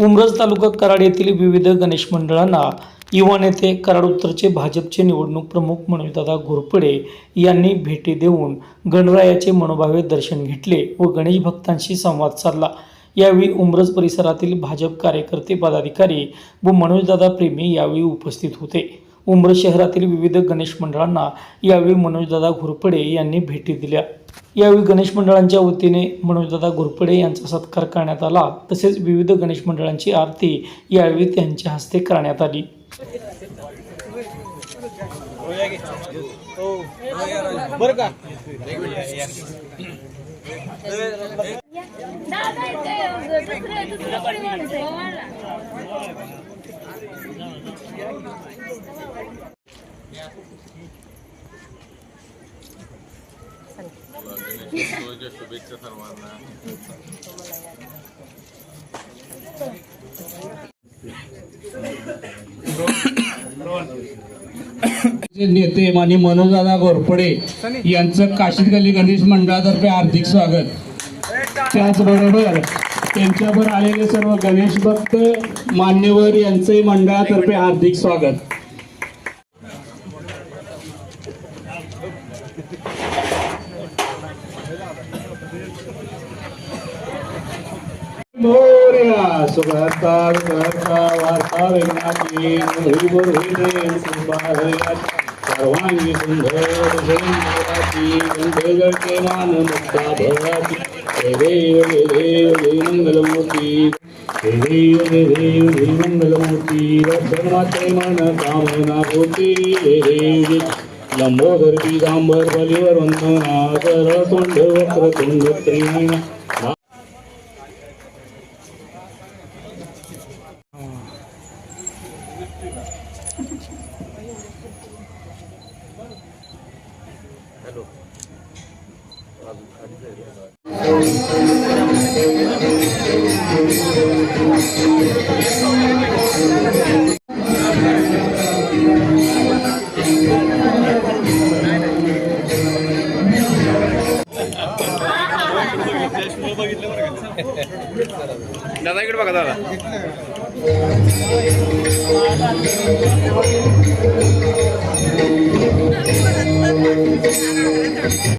उमरज तालुका कराड येथील विविध गणेश मंडळांना युवा नेते कराड उत्तरचे भाजपचे निवडणूक प्रमुख मनोजदादा घोरपडे यांनी भेटी देऊन गणरायाचे मनोभावे दर्शन घेतले व गणेश भक्तांशी संवाद साधला. यावेळी उमरज परिसरातील भाजप कार्यकर्ते पदाधिकारी व मनोजदादा प्रेमी यावेळी उपस्थित होते. उमरज शहरातील विविध गणेश मंडळांना यावेळी मनोजदादा घोरपडे यांनी भेटी दिल्या. यावेळी गणेश मंडळांच्या वतीने मनोजदादा घोरपडे यांचा सत्कार करण्यात आला. तसेच विविध गणेश मंडळांची आरती यावेळी त्यांच्या हस्ते करण्यात आली. गणेशोत्सवाच्या शुभेच्छा सर्वांना. नेते माने मनोजदादा घोरपडे यांचं काशीद गल्ली गणेश मंडळातर्फे हार्दिक स्वागत. त्याचबरोबर त्यांच्यावर आलेले सर्व गणेश भक्त मान्यवर यांचंही मंडळातर्फे हार्दिक स्वागत. Moria, Sugarta, Sugarta, Varta, Vinati, Hibur, Hidin, Sumbahat, Sarwani, Sundhar, Sundhati, Sundhar, Keman, Muktabhati, Deveyo, Deveyo, Devangalamurti, Deveyo, Deveyo, Devangalamurti, Vatsarma, Keman, Kamana, Bhuti, Deveyo, Deveyo, Lambodar पीतांबर बलिवर वंदना सरळ तोंड वक्र तुंड त्रिनयन दादा इकडे बघा दादा.